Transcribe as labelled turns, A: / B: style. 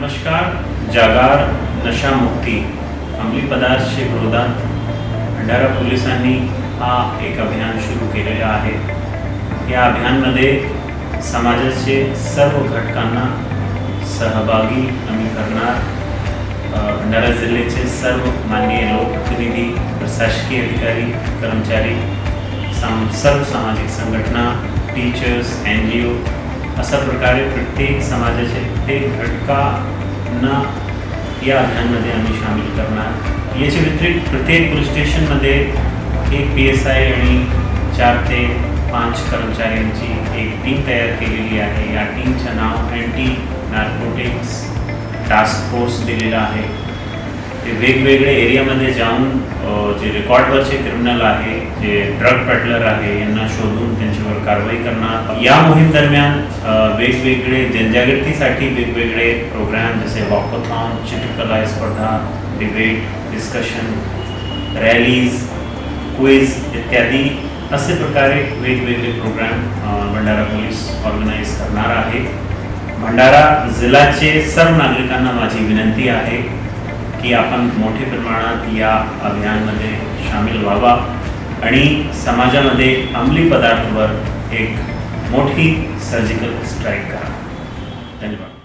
A: नमस्कार जागार नशामुक्ती अंमली पदार्थचे विरोधात भंडारा पोलिसांनी हा एक अभियान सुरू केलेलं आहे. या अभियानमध्ये समाजाचे सर्व घटकांना सहभागी आम्ही करणार. अ, भंडारा जिल्ह्याचे सर्व माननीय लोकप्रतिनिधी प्रशासकीय अधिकारी कर्मचारी सर्व सामाजिक संघटना टीचर्स एन जी ओ अशा प्रकारे प्रत्येक समाजाचे प्रत्येक घटकांना या अभियानमध्ये आम्ही सामील करणार. याच्या व्यतिरिक्त प्रत्येक पोलीस स्टेशनमध्ये एक पी एस आय आणि चार ते पाच कर्मचाऱ्यांची एक टीम तयार केलेली आहे. या टीमचं नाव अँटी नार्कोटिक्स टास्क फोर्स दिलेला आहे. ते वेगवेगळे एरियामध्ये जाऊन जे रेकॉर्डवरचे क्रिमिनल आहे, जे ड्रग पेडलर आहे, यांना शोधून त्यांच्यावर कारवाई करणार. या मोहीम दरम्यान वेगवेगळे जनजागृतीसाठी वेगवेगळे प्रोग्राम, जसे वॉकथॉन चित्रकला स्पर्धा, डिबेट, डिस्कशन, रॅलीज, क्विज इत्यादी असे प्रकारे वेगवेगळे प्रोग्राम भंडारा पोलीस ऑर्गनाईज करणार आहे. भंडारा जिल्ह्याचे सर्व नागरिकांना माझी विनंती आहे. की आपण मोठ्या प्रमाणात या अभियानमध्ये सामील व्हावा आणि समाजामध्ये अंमली पदार्थावर एक मोठी सर्जिकल स्ट्राईक करा. धन्यवाद.